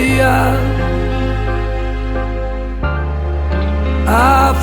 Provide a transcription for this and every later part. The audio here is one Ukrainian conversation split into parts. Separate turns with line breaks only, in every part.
dia. I've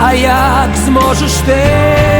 А як зможеш ти?